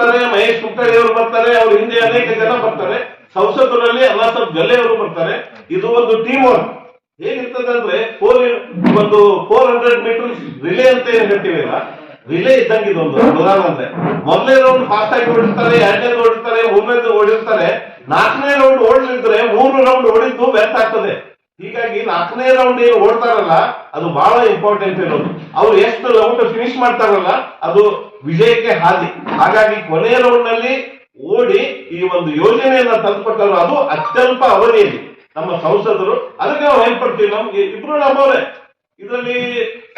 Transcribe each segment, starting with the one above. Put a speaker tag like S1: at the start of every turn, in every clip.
S1: ಬರ್ತಾರೆ, ಮಹೇಶ್ ಅವರು ಬರ್ತಾರೆ, ಅವ್ರ ಹಿಂದೆ ಅನೇಕ ಜನ ಬರ್ತಾರೆ. ಸಂಸದರಲ್ಲಿ ಅಲ್ಲಾಸಬ್ ಗಲ್ಲೆ ಅವರು ಬರ್ತಾರೆ. ಇದು ಒಂದು ಟೀಮ್ ವರ್ಕ್ ಹೇಗಿರ್ತದೆ ಅಂದ್ರೆ ಫೋರ್ ಒಂದು ಫೋರ್ ಹಂಡ್ರೆಡ್ ಮೀಟರ್ ರಿಲೇ ಅಂತ ಏನ್ ಹೇಳ್ತೀವಲ್ಲ? ರಿಲೇ ಇದ್ದಂಗೆ ಇದೊಂದು ಉದಾಹರಣೆ. ಅಂದ್ರೆ ರೌಂಡ್ ಫಾಸ್ಟ್ ಆಗಿ ಓಡಿರ್ತಾರೆ, ಎರಡನೇದು ಓಡಿರ್ತಾರೆ, ಮೂರನೇದು ಓಡಿರ್ತಾರೆ. ನಾಲ್ಕನೇ ರೌಂಡ್ ಓಡಲಿದ್ರೆ ಮೂರು ರೌಂಡ್ ಓಡಿದ್ದು ವ್ಯರ್ಥ ಆಗ್ತದೆ ನಾಲ್ಕನೇ ರೌಂಡ್ ಏನು ಓಡ್ತಾರಲ್ಲ, ಅದು ಬಹಳ ಇಂಪಾರ್ಟೆಂಟ್ ಇರೋದು ಅವ್ರು ಎಷ್ಟು ರೌಂಡ್ ಫಿನಿಶ್ ಮಾಡ್ತಾರಲ್ಲ, ಅದು ವಿಜಯಕ್ಕೆ ಹಾದಿ. ಹಾಗಾಗಿ ಕೊನೆಯ ರೌಂಡ್ನಲ್ಲಿ ಓಡಿ ಈ ಒಂದು ಯೋಜನೆಯನ್ನ ತಂದುಕೊಟ್ಟರು ಅದು ಅತ್ಯಲ್ಪ ಅವಧಿಯಲ್ಲಿ. ನಮ್ಮ ಸಂಸದರು, ಅದಕ್ಕೆ ನಾವು ಹೇಳ್ಪಡ್ತೀವಿ ನಮ್ಗೆ ಇಬ್ರು ನಮ್ಮವರೇ. ಇದರಲ್ಲಿ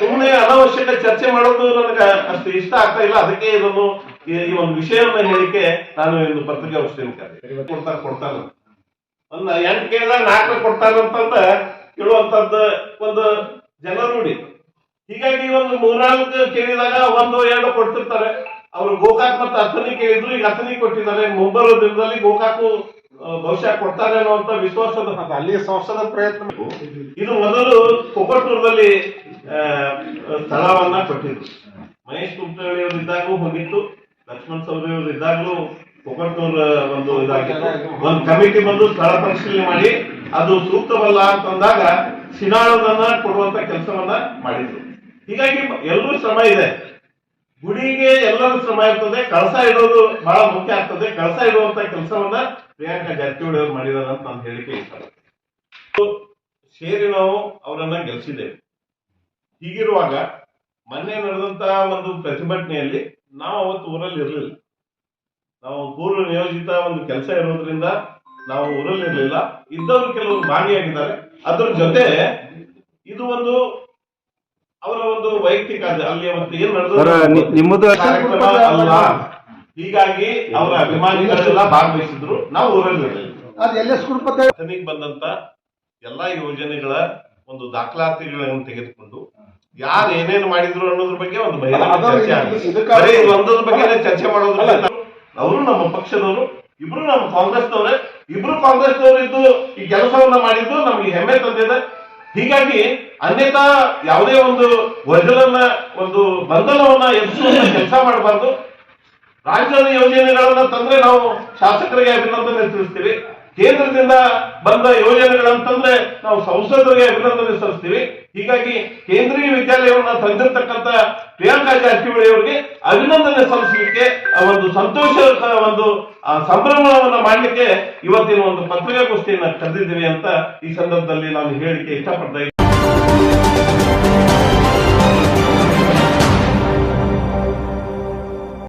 S1: ಸುಮ್ಮನೆ ಅನಾವಶ್ಯಕ ಚರ್ಚೆ ಮಾಡೋದು ನನಗೆ ಅಷ್ಟು ಇಷ್ಟ ಆಗ್ತಾ ಇಲ್ಲ. ಅದಕ್ಕೆ ಇದನ್ನು ಈ ಒಂದು ವಿಷಯವನ್ನ ಹೇಳಿಕೆ ನಾನು ಇಂದು ಪತ್ರಿಕೆ ಕೊಡ್ತಾರೆ ಕೊಡ್ತಾರೆ ಒಂದ್ ಎಂಟು ಕೇಳಿದಾಗ ನಾಲ್ಕು ಕೊಡ್ತಾರಂತಂದ ಹೇಳುವಂತದ್ದು ಒಂದು ಜನ ನೋಡಿ. ಹೀಗಾಗಿ ಒಂದು ಮೂರ್ನಾಲ್ಕು ಕೇಳಿದಾಗ ಒಂದು ಎರಡು ಕೊಡ್ತಿರ್ತಾರೆ. ಅವರು ಗೋಕಾಕ್ ಮತ್ತೆ ಅಥನಿ ಕೇಳಿದ್ರು ಈಗ ಅಥನಿ ಕೊಟ್ಟಿದ್ದಾರೆ. ಮುಂಬರುವ ದಿನದಲ್ಲಿ ಗೋಕಾಕು ಬಹುಶಃ ಕೊಡ್ತಾರೆ ಅನ್ನುವಂತ ವಿಶ್ವಾಸದ
S2: ಅಲ್ಲಿ ಸಂಸದ ಪ್ರಯತ್ನ
S1: ಇದು ಮೊದಲು ಕೊಪ್ಪಟೂರದಲ್ಲಿ ಆ, ಸ್ಥಳವನ್ನ ಕೊಟ್ಟಿದ್ರು. ಮಹೇಶ್ ಕುಮಟಳ್ಳಿ ಅವರು ಇದ್ದಾಗೂ ಹೋಗಿತ್ತು. ಲಕ್ಷ್ಮಣ್ ಸೌರಿ ಅವರು ಇದ್ದಾಗಲೂ ಕೊಪ್ಪಟೂರ್ ಒಂದು ಇದಾಗಿತ್ತು. ಒಂದು ಕಮಿಟಿ ಬಂದು ಸ್ಥಳ ಪರಿಶೀಲನೆ ಮಾಡಿ. ಅದು ಸೂಕ್ತವಲ್ಲ ಅಂತಂದಾಗ ಸಿನಾಳದನ್ನ ಕೊಡುವಂತ ಕೆಲಸವನ್ನ ಮಾಡಿದ್ರು. ಹೀಗಾಗಿ ಎಲ್ಲರೂ ಶ್ರಮ ಇದೆ. ಗುಡಿಗೆ ಎಲ್ಲರೂ ಶ್ರಮ ಇರ್ತದೆ, ಕಳಸ ಇಡೋದು ಬಹಳ ಮುಖ್ಯ ಆಗ್ತದೆ. ಕಳಸ ಇಡುವಂತ ಕೆಲಸವನ್ನ ಪ್ರಿಯಾಂಕಾ ಜಾರಕಿಹೊಳಿ ಅವರು ಮಾಡಿದಾರೆ ಅಂತ ನಾನು ಹೇಳಿಕೆ ಇಷ್ಟ ಸೇರಿ ನಾವು ಅವರನ್ನ ಗೆಲ್ಸಿದ್ದೇವೆ. ಹೀಗಿರುವಾಗ ಮೊನ್ನೆ ನಡೆದಂತ ಒಂದು ಪ್ರತಿಭಟನೆಯಲ್ಲಿ ನಾವು ಅವತ್ತು ಊರಲ್ಲಿ ಇರಲಿಲ್ಲ ನಾವು ಪೂರ್ವ ನಿಯೋಜಿತ ಒಂದು ಕೆಲಸ ಇರೋದ್ರಿಂದ ನಾವು ಊರಲ್ಲಿ ಇರಲಿಲ್ಲ ಇದ್ದವರು ಕೆಲವರು ಭಾಗಿಯಾಗಿದ್ದಾರೆ. ಅದರ ಜೊತೆ ಇದು ಒಂದು ಅವರ ಒಂದು ವೈಯಕ್ತಿಕ ಅಲ್ಲಿ ಮತ್ತೆ ಏನ್
S3: ಸರ್, ನಿಮ್ಮದು-
S1: ಅಲ್ಲ. ಹೀಗಾಗಿ ಅವರ ಅಭಿಮಾನಿಗಳೆಲ್ಲ ಭಾಗವಹಿಸಿದ್ರು. ನಾವು ಊರಲ್ಲಿ ಬಂದಂತ ಎಲ್ಲಾ ಯೋಜನೆಗಳ ಒಂದು ದಾಖಲಾತಿಗಳನ್ನು ತೆಗೆದುಕೊಂಡು ಯಾರು ಏನೇನು ಮಾಡಿದ್ರು ಅನ್ನೋದ್ರ ಬಗ್ಗೆ ಒಂದು ಬಹಿರಂಗ ಚರ್ಚೆ
S2: ಇದು-
S1: ಆಗಿದೆ ಒಂದೊಂದ್ರ ಬಗ್ಗೆ ಚರ್ಚೆ ಮಾಡೋದ್ರಲ್ಲ ಅವರು ನಮ್ಮ ಪಕ್ಷದವರು ಇಬ್ರು ನಮ್ಮ ಕಾಂಗ್ರೆಸ್ನವರೇ, ಇಬ್ರು ಕಾಂಗ್ರೆಸ್ ಇದ್ದು ಈ ಕೆಲಸವನ್ನ ಮಾಡಿದ್ದು ನಮ್ಗೆ ಹೆಮ್ಮೆ ತಂದಿದೆ. ಹೀಗಾಗಿ ಅನ್ಯತಾ ಯಾವುದೇ ಒಂದು ವಜಲನ್ನ ಒಂದು ಬಂಧನವನ್ನ ಎದುರಿಸುವಂತ ಕೆಲಸ ಮಾಡಬಾರ್ದು. ರಾಜ್ಯದ ಯೋಜನೆಗಳನ್ನ ತಂದ್ರೆ ನಾವು ಶಾಸಕರಿಗೆ ಅಭಿನಂದನೆ ತಿಳಿಸ್ತೀವಿ. ಕೇಂದ್ರದಿಂದ ಬಂದ ಯೋಜನೆಗಳಂತಂದ್ರೆ ನಾವು ಸಂಸದರಿಗೆ ಅಭಿನಂದನೆ ಸಲ್ಲಿಸ್ತೀವಿ ಹೀಗಾಗಿ ಕೇಂದ್ರೀಯ ವಿದ್ಯಾಲಯವನ್ನ ತಂದಿರತಕ್ಕಂತ ಪ್ರಿಯಾಂಕಾ ಜಾರಕಿಹೊಳಿ ಅವರಿಗೆ ಅಭಿನಂದನೆ ಸಲ್ಲಿಸಲಿಕ್ಕೆ ಆ ಒಂದು ಸಂತೋಷ ಒಂದು, ಆ, ಸಂಭ್ರಮವನ್ನ ಮಾಡಲಿಕ್ಕೆ ಇವತ್ತಿನ ಒಂದು ಪತ್ರಿಕಾಗೋಷ್ಠಿಯನ್ನ ಕರೆದಿದ್ದೀವಿ ಅಂತ ಈ ಸಂದರ್ಭದಲ್ಲಿ ನಾನು ಹೇಳಿಕೆ ಇಷ್ಟಪಡ್ತಾ.